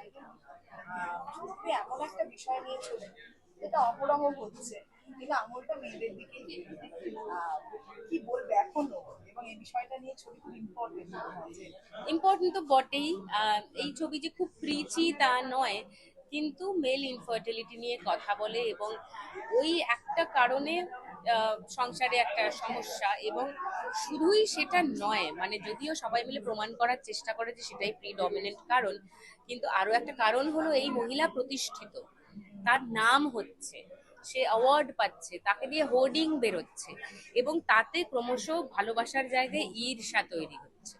আহ, এমন একটা বিষয় নিয়ে যেটা অপরম হচ্ছে। কিন্তু আঙুলটা মেয়েদের দিকে কি বলবে এখনও? ইম্পর্টেন্ট তো বটেই। এই ছবি যে খুব প্রিচি তা নয় কিন্তু মেল ইনফার্টিলিটি নিয়ে কথা বলে এবং ওই একটা কারণে সংসারে একটা সমস্যা এবং শুধুই সেটা নয় মানে যদিও সবাই মিলে প্রমাণ করার চেষ্টা করে যে সেটাই প্রিডমিনেন্ট কারণ, কিন্তু আরও একটা কারণ হলো এই মহিলা প্রতিষ্ঠিত, তার নাম হচ্ছে, সে অ্যাওয়ার্ড পাচ্ছে, তাকে দিয়ে হোর্ডিং বেরোচ্ছে এবং তাতে ক্রমশ ভালোবাসার জায়গায় ঈর্ষা তৈরি হচ্ছে।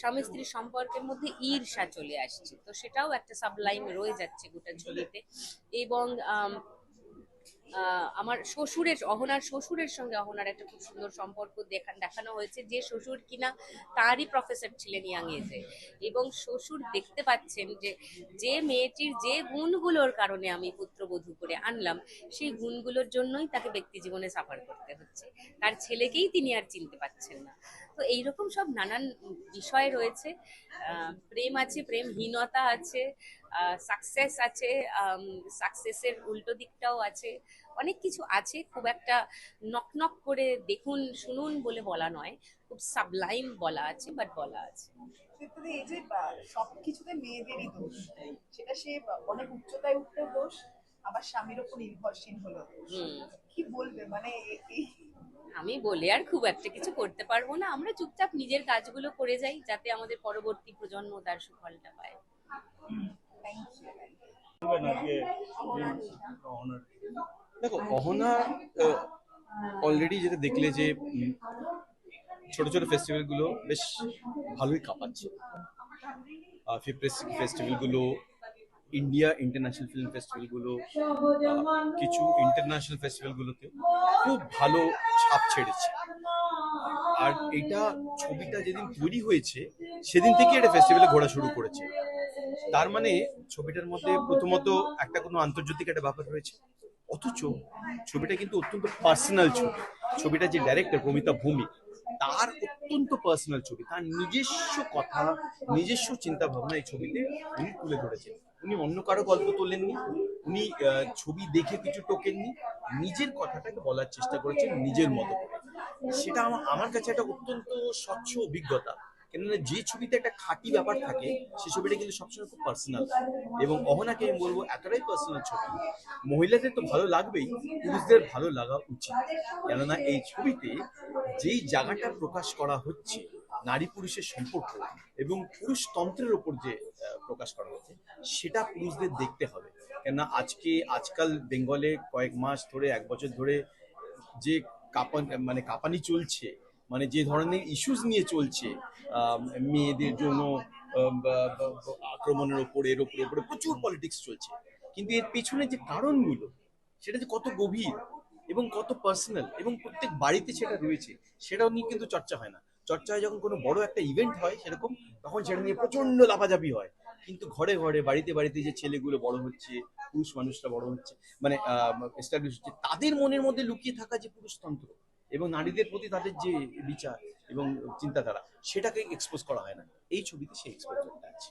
স্বামী স্ত্রী সম্পর্কের মধ্যে ঈর্ষা চলে আসছে, তো সেটাও একটা সাবলাইন রয়ে যাচ্ছে গোটা ছবিতে এবং আমার শ্বশুরের, অহনার শ্বশুরের সঙ্গে অহনার একটা খুব সুন্দর সম্পর্ক দেখা দেখানো হয়েছে যে শ্বশুর কিনা তারই প্রফেসর ছিলেন ইয়াং এজে এবং শ্বশুর দেখতে পাচ্ছেন যে যে মেয়েটির যে গুণগুলোর কারণে আমি পুত্রবধূ করে আনলাম, সেই গুণগুলোর জন্যই তাকে ব্যক্তি জীবনে সাফার করতে হচ্ছে। তার ছেলেকেই তিনি আর চিনতে পাচ্ছেন না। তো এইরকম সব নানান বিষয় রয়েছে। প্রেম আছে, প্রেমহীনতা আছে সাকসেস আছে সাকসেসের উল্টো দিকটাও আছে। অনেক কিছু আছে খুব একটা নক নক করে দেখুন শুনুন বলে বলা নয় খুব সাবলাইম বলা আছে বাট বলা আছে। এই যে সব কিছুতে মেয়েদেরই দোষ সেটা সে অনেক উচ্চতায় উঠলেও দোষ আবার স্বামীর ওপর নির্ভরশীল হলো কি বলবে? মানে আমি বলে আর খুব একটা কিছু করতে পারব না। আমরা চুপচাপ নিজের কাজগুলো করে যাই যাতে আমাদের পরবর্তী প্রজন্ম তার সুফলটা পায়। দেখো, অহনা অলরেডি যেটা দেখলে যে ছোট ছোট ফেস্টিভ্যালগুলো বেশ ভালোই কাঁপাচ্ছে। ফেস্টিভ্যালগুলো ইন্ডিয়া ইন্টারন্যাশনাল ফিল্ম ফেস্টিভ্যালগুলো কিছু ইন্টারন্যাশনাল ফেস্টিভ্যাল গুলোতে খুব ভালো ছাপ ছেড়েছে। আর এটা ছবিটা যেদিন তৈরি হয়েছে, সেদিন থেকে এটা ফেস্টিভ্যালে ঘোরা শুরু করেছে। তার মানে ছবিটার মধ্যে প্রথমত একটা কোনো আন্তর্জাতিক একটা ব্যাপার রয়েছে। অথচ ছবিটা কিন্তু অত্যন্ত পার্সোনাল ছবি। ছবিটা যে ডাইরেক্টর প্রমিতা ভূমি তার অত্যন্ত পার্সোনাল ছবি। তার নিজস্ব কথা, নিজস্ব চিন্তা ভাবনা এই ছবিতে উনি তুলে ধরেছেন। উনি অন্য কারও গল্প তোলেননি, উনি ছবি দেখে কিছু টোকেননি, নিজের কথাটাকে বলার চেষ্টা করেছেন নিজের মতো সেটা আমার কাছে একটা অত্যন্ত স্বচ্ছ অভিজ্ঞতা। কেননা যে ছবিতে একটা খাঁটি ব্যাপার থাকে, সে ছবিটা কিন্তু সবসময় খুব পার্সোনাল এবং অহনাকে আমি বলব, এতটাই পার্সোনাল ছবি, মহিলাদের তো ভালো লাগবেই, পুরুষদের ভালো লাগা উচিত। কেননা এই ছবিতে যেই জায়গাটা প্রকাশ করা হচ্ছে, নারী পুরুষের সম্পর্ক এবং পুরুষতন্ত্রের ওপর যে প্রকাশ করা হচ্ছে, সেটা পুরুষদের দেখতে হবে। কেননা আজকে, আজকাল বেঙ্গলে কয়েক মাস ধরে, এক বছর ধরে যে কাপান মানে কাঁপানি চলছে মানে যে ধরনের ইস্যুস নিয়ে চলছে মেয়েদের জন্য আক্রমণের ওপরে, এর ওপরে ওপরে প্রচুর পলিটিক্স চলছে। কিন্তু এর পেছনে যে কারণগুলো, সেটা যে কত গভীর এবং কত পার্সোনাল এবং প্রত্যেক বাড়িতে সেটা রয়েছে, সেটাও নিয়ে কিন্তু চর্চা হয় না। চর্চা হয় যখন কোনো বড় একটা ইভেন্ট হয় সেরকম, তখন সেটা নিয়ে প্রচণ্ড লাফাঝাপি হয়। কিন্তু ঘরে ঘরে, বাড়িতে বাড়িতে যে ছেলেগুলো বড় হচ্ছে, পুরুষ মানুষরা বড় হচ্ছে মানে তাদের মনের মধ্যে লুকিয়ে থাকা যে পুরুষতন্ত্র এবং নারীদের প্রতি তাদের যে বিচার এবং চিন্তাধারা, সেটাকে এক্সপোজ করা হয় না। এই ছবিতে সেই এক্সপোজারটা আছে।